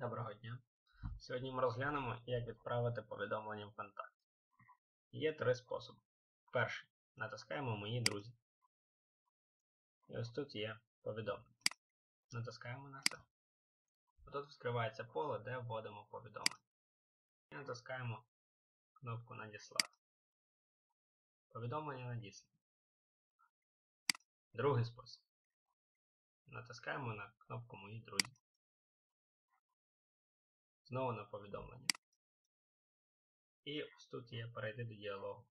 Доброго дня. Сьогодні ми розглянемо, як відправити повідомлення в контакт. Є три способи. Перший. Натискаємо Мої друзі. І ось тут є повідомлення. Натискаємо на це. Тут відкривається поле, де вводимо повідомлення. І натискаємо кнопку Надіслати. Повідомлення надіслано. Другий спосіб. Натискаємо на кнопку Мої друзі. Знову на повідомлення. І ось тут є перейти до діалогу.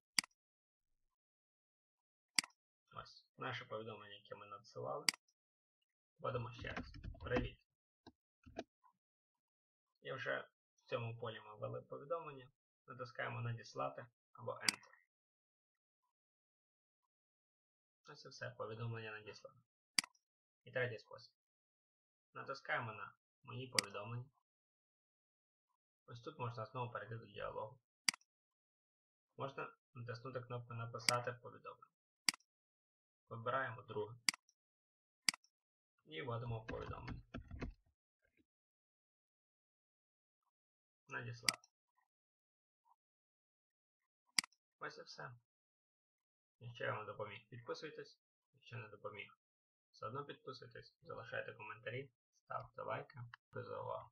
Ось наше повідомлення, яке ми надсилали. Вводимо ще раз. Привіт. І вже в цьому полі ми ввели повідомлення. Натискаємо Надіслати або Enter. Ось і все, повідомлення надіслано. І третій спосіб. Натискаємо на Мої повідомлення. Ось тут можна знову перейти до діалогу. Можна натиснути кнопку Написати повідомлення. Вибираємо друге. І вводимо повідомлення. Надіслати. Ось і все. Якщо я вам допоміг, підписуйтесь, якщо не допоміг. Все одно підписуйтесь, залишайте коментарі, ставте лайки. Дякую за увагу.